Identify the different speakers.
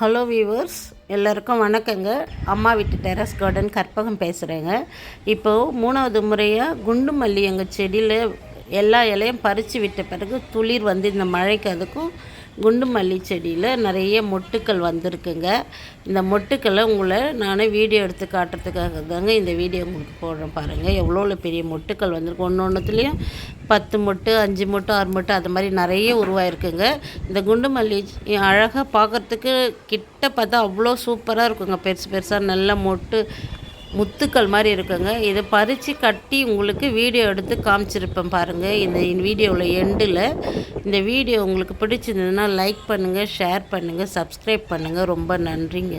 Speaker 1: Hello viewers எல்லாருக்கும் வணக்கங்க. அம்மா வீட்டு டெரஸ் கார்டன் கற்பகம் பேசுகிறேங்க இப்போது மூணாவது முறையாக குண்டு மல்லி எங்கள் செடியில் எல்லா இலையும் பறித்து விட்ட பிறகு துளிர் வந்து இந்த மழைக்கு அதுக்கும் குண்டு மல்லி செடியில் நிறைய மொட்டுக்கள் வந்திருக்குங்க. இந்த மொட்டுக்களை உங்களை நான் வீடியோ எடுத்து காட்டுறதுக்காக தாங்க இந்த வீடியோ உங்களுக்கு போடுறேன் பாருங்கள் எவ்வளோ பெரிய மொட்டுக்கள் வந்திருக்கு. ஒன்று ஒன்றுத்துலேயும் பத்து மொட்டு அஞ்சு மொட்டு ஆறு மொட்டு அது மாதிரி நிறைய உருவாயிருக்குங்க. இந்த குண்டு மல்லி அழகாக பார்க்குறதுக்கு கிட்ட பார்த்தா அவ்வளோ சூப்பராக இருக்குங்க. பெருசு பெருசாக நல்ல மொட்டு முத்துக்கள் மாதிரி இருக்குங்க. இதை பறித்து கட்டி உங்களுக்கு வீடியோ எடுத்து காமிச்சிருப்பேன் பாருங்கள் இந்த வீடியோவில் எண்டில். இந்த வீடியோ உங்களுக்கு பிடிச்சிருந்ததுன்னா லைக் பண்ணுங்கள் ஷேர் பண்ணுங்கள் சப்ஸ்கிரைப் பண்ணுங்கள் ரொம்ப நன்றிங்க.